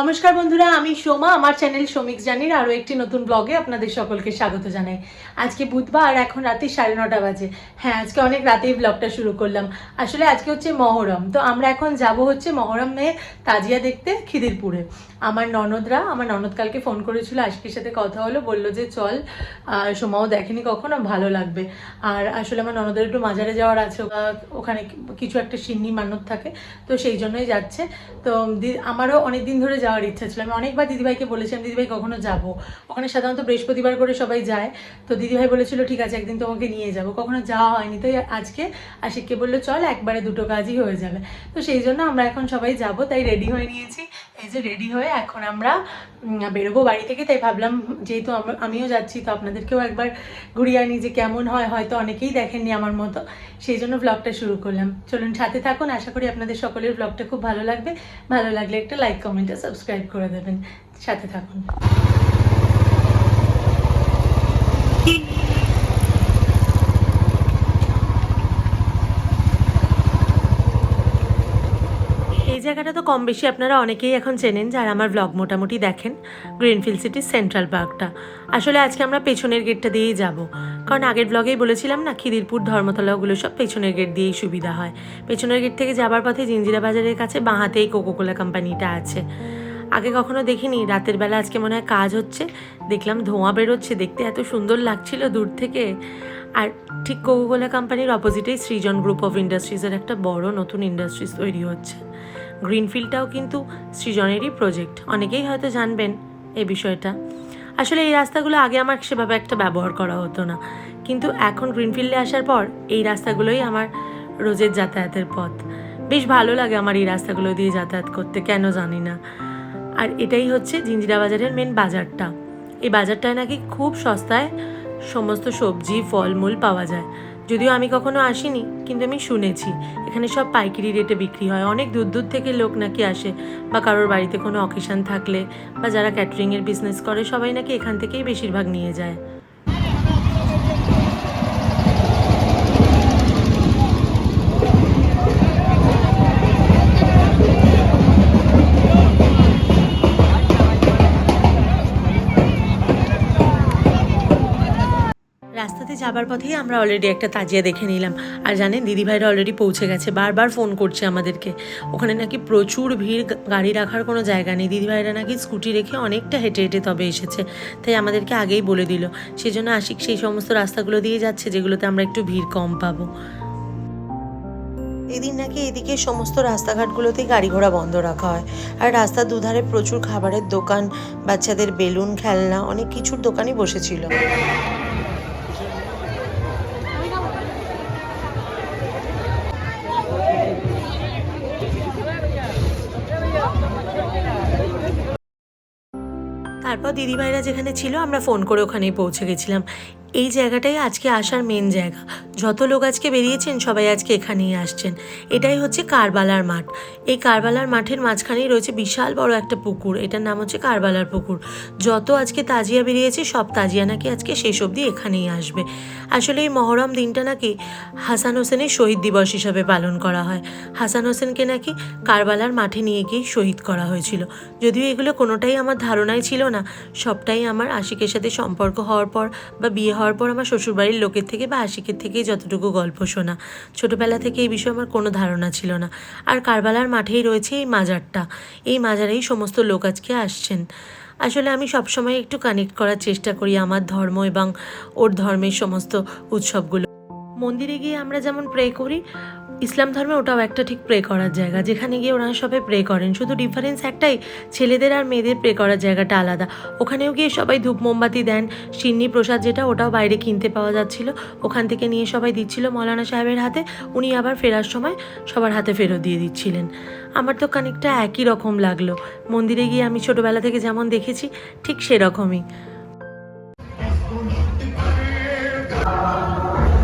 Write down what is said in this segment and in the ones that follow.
নমস্কার বন্ধুরা, আমি সোমা, আমার চ্যানেল শ্রমিক জানির আরও একটি নতুন ব্লগে আপনাদের সকলকে স্বাগত জানাই। আজকে বুধবার, এখন রাতে সাড়ে নটা বাজে। হ্যাঁ আজকে অনেক রাতেই ব্লগটা শুরু করলাম। আসলে আজকে হচ্ছে মহরম, তো আমরা এখন যাব হচ্ছে মহরমে তাজিয়া দেখতে খিদিরপুরে। আমার ননদরা, আমার ননদ কালকে ফোন করেছিল আজকের সাথে কথা হলো, বলল যে চল সোমাও দেখেনি কখনো, ভালো লাগবে। আর আসলে আমার ননদের একটু মাজারে যাওয়ার আছে ওখানে কিছু একটা সিন্নি মানত থাকে, তো সেই জন্যই যাচ্ছে। তো আমারও অনেক দিন ধরে যাওয়ার ইচ্ছা ছিল। আমি অনেকবার দিদিভাইকে বলেছিলাম দিদিভাই কখনো যাব। ওখানে সাধারণত বৃহস্পতিবার করে সবাই যায়। তো দিদিভাই বলেছিল, ঠিক আছে, একদিন তোমাকে নিয়ে যাব। কখনো যাওয়া হয়নি। তো আজকে আশিককে বলল, চল, একবারে দুটো কাজই হয়ে যাবে। তো সেই জন্য আমরা এখন সবাই যাব, তাই রেডি হয়ে নিয়েছি। এই যে রেডি হয়ে এখন আমরা বেরোবো বাড়ি থেকে, তাই ভাবলাম যেহেতু আম- আমিও যাচ্ছি, তো আপনাদেরকেও একবার ঘুরিয়ে আনি যে কেমন হয়, হয়তো অনেকেই দেখেননি আমার মতো। সেই জন্য ব্লগটা শুরু করলাম। চলুন সাথে থাকুন, আশা করি আপনাদের সকলের ব্লগটা খুব ভালো লাগবে। ভালো লাগলে একটা লাইক কমেন্ট আর সাবস্ক্রাইব করে দেবেন। সাথে থাকুন। এই জায়গাটা তো কম বেশি আপনারা অনেকেই এখন চেনেন যারা আমার ব্লগ মোটামুটি দেখেন গ্রিনফিল্ড সিটির সেন্ট্রাল পার্কটা আসলে আজকে আমরা পেছনের গেটটা দিয়েই যাব। কারণ আগের ব্লগেই বলেছিলাম না, খিদিরপুর ধর্মতলা ওগুলো সব পেছনের গেট দিয়েই সুবিধা হয়। পেছনের গেট থেকে যাবার পথে জিঞ্জিরা বাজারের কাছে বাঁহাতেই কোকোকোলা কোম্পানিটা আছে। আগে কখনো দেখিনি, রাতের বেলা আজকে মনে হয় কাজ হচ্ছে। দেখলাম ধোঁয়া বেরোচ্ছে, দেখতে এত সুন্দর লাগছিল দূর থেকে। আর ঠিক কোকোকোলা কোম্পানির অপোজিটেই সৃজন গ্রুপ অফ ইন্ডাস্ট্রিজের একটা বড় নতুন ইন্ডাস্ট্রিজ তৈরি হচ্ছে। গ্রিনফিল্ডটাও কিন্তু সৃজনেরই প্রজেক্ট অনেকেই হয়তো জানবেন এই বিষয়টা। আসলে এই রাস্তাগুলো আগে আমার সেভাবে একটা ব্যবহার করা হতো না। কিন্তু এখন গ্রিনফিল্ডে আসার পর এই রাস্তাগুলোই আমার রোজের যাতায়াতের পথ। বেশ ভালো লাগে আমার এই রাস্তাগুলো দিয়ে যাতায়াত করতে, কেন জানি না। আর এটাই হচ্ছে জিঞ্জিরা বাজারের মেন বাজারটা। এই বাজারটায় নাকি খুব সস্তায় সমস্ত সবজি, ফলমূল পাওয়া যায়। যদিও আমি কখনো আসিনি, কিন্তু আমি শুনেছি। এখানে সব পাইকারি রেটে বিক্রি হয়। অনেক দূর দূর থেকে লোক নাকি আসে বা কারোর বাড়িতে কোনো অকেশান থাকলে বা যারা ক্যাটারিংয়ের বিজনেস করে, সবাই নাকি এখান থেকেই বেশিরভাগ নিয়ে যায়। রাস্তাতে যাবার পথেই আমরা অলরেডি একটা তাজিয়া দেখে নিলাম। আর জানেন, দিদিভাইরা অলরেডি পৌঁছে গেছে, বারবার ফোন করছে আমাদেরকে। ওখানে নাকি প্রচুর ভিড়, গাড়ি রাখার কোনো জায়গা নেই। দিদিভাইরা নাকি স্কুটি রেখে অনেকটা হেঁটে হেঁটে তবে এসেছে। তাই আমাদেরকে আগেই বলে দিল, সেই জন্য আশিক সেই সমস্ত রাস্তাগুলো দিয়ে যাচ্ছে, যেগুলোতে আমরা একটু ভিড় কম পাবো। এদিন নাকি এদিকে সমস্ত রাস্তাঘাটগুলোতেই গাড়ি ঘোড়া বন্ধ রাখা হয়। আর রাস্তার দুধারে প্রচুর খাবারের দোকান, বাচ্চাদের বেলুন, খেলনা, অনেক কিছুর দোকানই বসেছিল। তারপর দিদিভাইরা যেখানে ছিল আমরা ফোন করে ওখানেই পৌঁছে গেছিলাম। এই জায়গাটাই আজকে আসার মেন জায়গা। যত লোক আজকে বেরিয়েছেন, সবাই আজকে এখানেই আসছেন। এটাই হচ্ছে কারবালার মাঠ। এই কারবালার মাঠের মাঝখানেই রয়েছে বিশাল বড় একটা পুকুর। এটার নাম হচ্ছে কারবালার পুকুর। যত আজকে তাজিয়া বেরিয়েছে, সব তাজিয়া নাকি আজকে শেষ অবধি এখানেই আসবে। আসলে এই মহরম দিনটা নাকি হাসান হোসেনের শহীদ দিবস হিসাবে পালন করা হয়। হাসান হোসেনকে নাকি কারবালার মাঠে নিয়ে গিয়ে শহীদ করা হয়েছিল। যদিও এগুলো কোনোটাই আমার ধারণায় ছিল না, সবটাই আমার আশিকের সাথে সম্পর্ক হওয়ার পর বা বিয়ে হওয়ার পর আমার শ্বশুরবাড়ির লোকের থেকে বা আশিকের থেকেই যতটুকু গল্প শোনা। ছোটোবেলা থেকে এই বিষয়ে আমার কোনো ধারণা ছিল না। আর কারবালার মাঠেই রয়েছে এই মাজারটা। এই মাজারেই সমস্ত লোক আজকে আসছেন। আসলে আমি সবসময় একটু কানেক্ট করার চেষ্টা করি আমার ধর্ম এবং ওর ধর্মের সমস্ত উৎসবগুলো মন্দিরে গিয়ে আমরা যেমন প্রে করি, ইসলাম ধর্মে ওটাও একটা ঠিক প্রে করার জায়গা। যেখানে গিয়ে ওনারা সবাই প্রে করেন। শুধু ডিফারেন্স একটাই, ছেলেদের আর মেয়েদের প্রে করার জায়গাটা আলাদা। ওখানেও গিয়ে সবাই ধূপ মোমবাতি দেন, সিন্নি প্রসাদ যেটা ওটাও বাইরে কিনতে পাওয়া যাচ্ছিল। ওখান থেকে নিয়ে সবাই দিচ্ছিল মৌলানা সাহেবের হাতে। উনি আবার ফেরার সময় সবার হাতে ফেরত দিয়ে দিচ্ছিলেন। আমার তো খানিকটা একই রকম লাগল। মন্দিরে গিয়ে আমি ছোটোবেলা থেকে যেমন দেখেছি, ঠিক সেরকমই।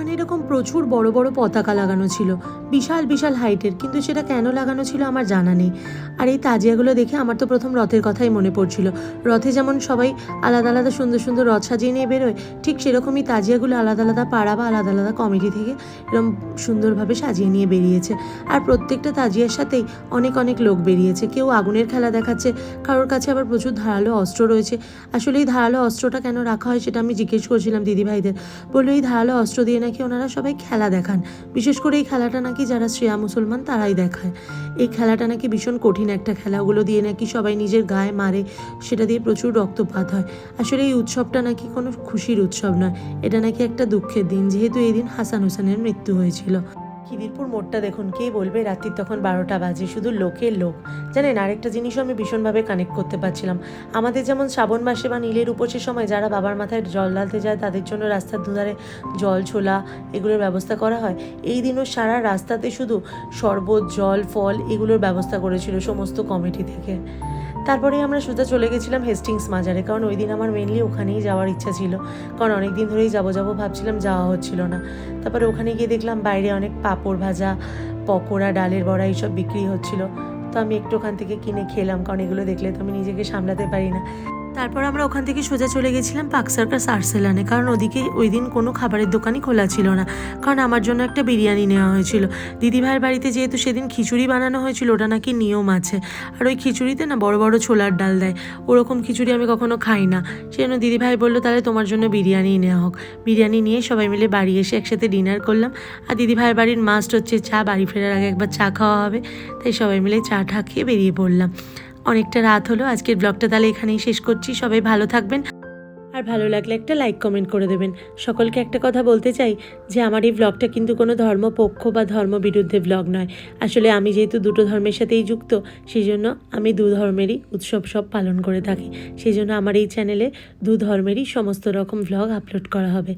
ওখানে এরকম প্রচুর বড় বড় পতাকা লাগানো ছিল। বিশাল বিশাল হাইটের, কিন্তু সেটা কেন লাগানো ছিল আমার জানা নেই। আর এই তাজিয়াগুলো দেখে আমার তো প্রথম রথের কথাই মনে পড়ছিল। রথে যেমন সবাই আলাদা আলাদা, সুন্দর সুন্দর রথ সাজিয়ে নিয়ে বেরোয়, ঠিক সেরকমই তাজিয়াগুলো আলাদা আলাদা পাড়া বা আলাদা আলাদা কমিটি থেকে এরকম সুন্দরভাবে সাজিয়ে নিয়ে বেরিয়েছে। আর প্রত্যেকটা তাজিয়ার সাথেই অনেক অনেক লোক বেরিয়েছে। কেউ আগুনের খেলা দেখাচ্ছে, কারোর কাছে আবার প্রচুর ধারালো অস্ত্র রয়েছে। আসলে এই ধারালো অস্ত্রটা কেন রাখা হয় সেটা আমি জিজ্ঞেস করছিলাম দিদিভাইদের। বলল, এই ধারালো অস্ত্র দিয়ে নাকি ওনারা সবাই খেলা দেখান। বিশেষ করে এই খেলাটা নাকি যারা শ্রেয়া মুসলমান, তারাই দেখায়। এই খেলাটা নাকি ভীষণ কঠিন একটা খেলা। ওগুলো দিয়ে নাকি সবাই নিজের গায়ে মারে, সেটা দিয়ে প্রচুর রক্তপাত হয়। আসলে এই উৎসবটা নাকি কোনো খুশির উৎসব নয়। এটা নাকি একটা দুঃখের দিন, যেহেতু এই দিন হাসান হোসেনের মৃত্যু হয়েছিল। খিদিরপুর মোড়টা দেখুন, কে বলবে? রাত্রির তখন বারোটা বাজে, শুধু লোকের লোক। জানেন, আরেকটা জিনিসও আমি ভীষণভাবে কানেক্ট করতে পারছিলাম। আমাদের যেমন শ্রাবণ মাসে বা নীলের উপসের সময় যারা বাবার মাথায় জল ঢালতে যায়, তাদের জন্য রাস্তার দুধারে জল ছোলা এগুলোর ব্যবস্থা করা হয়। এই দিনও সারা রাস্তাতে শুধু শরবত, জল, ফল এগুলোর ব্যবস্থা করেছিল সমস্ত কমিটি থেকে। তারপরে আমরা সোজা চলে গেছিলাম হেস্টিংস মাজারে, কারণ ওই দিন আমার মেনলি ওখানেই যাওয়ার ইচ্ছা ছিল। কারণ অনেক দিন ধরেই যাব যাব ভাবছিলাম, যাওয়া হচ্ছিল না। তারপরে ওখানে গিয়ে দেখলাম বাইরে অনেক পাঁপড় ভাজা, পকোড়া, ডালের বড়া এইসব বিক্রি হচ্ছিল। তো আমি একটু ওখান থেকে কিনে খেলাম, কারণ এগুলো দেখলে তো আমি নিজেকে সামলাতে পারি না। তারপর আমরা ওখান থেকে সোজা চলে গেছিলাম পাক সার্কাস আর্সেলানে, কারণ ওদিকে ওই দিন কোনো খাবারের দোকানই খোলা ছিল না, কারণ আমার জন্য একটা বিরিয়ানি নেওয়া হয়েছিল। দিদিভাইয়ের বাড়িতে যেহেতু সেদিন খিচুড়ি বানানো হয়েছিল, ওটা নাকি নিয়ম আছে। আর ওই খিচুড়িতে না বড় বড় ছোলার ডাল দেয়, ওরকম খিচুড়ি আমি কখনো খাই না। সেই জন্য দিদিভাই বলল, তাহলে তোমার জন্য বিরিয়ানি নেওয়া হোক। বিরিয়ানি নিয়ে সবাই মিলে বাড়ি এসে একসাথে ডিনার করলাম। আর দিদিভাইয়ের বাড়ির মাস্ট হচ্ছে চা, বাড়ি ফেরার আগে একবার চা খাওয়া হবে। তাই সবাই মিলে চা ঠা খেয়ে বেরিয়ে পড়লাম। অনেকটা রাত হলো, আজকের ব্লগটা তাহলে এখানেই শেষ করছি। সবাই ভালো থাকবেন। আর ভালো লাগলে একটা লাইক, কমেন্ট করে দেবেন। সকলকে একটা কথা বলতে চাই যে আমার এই ব্লগটা কিন্তু কোনো ধর্মপক্ষ বা ধর্ম বিরুদ্ধে ব্লগ নয়। আসলে আমি যেহেতু দুটো ধর্মের সাথেই যুক্ত সেই জন্য আমি দু ধর্মেরই উৎসব সব পালন করে থাকি। সেই জন্য আমার এই চ্যানেলে দু ধর্মেরই সমস্ত রকম ব্লগ আপলোড করা হবে।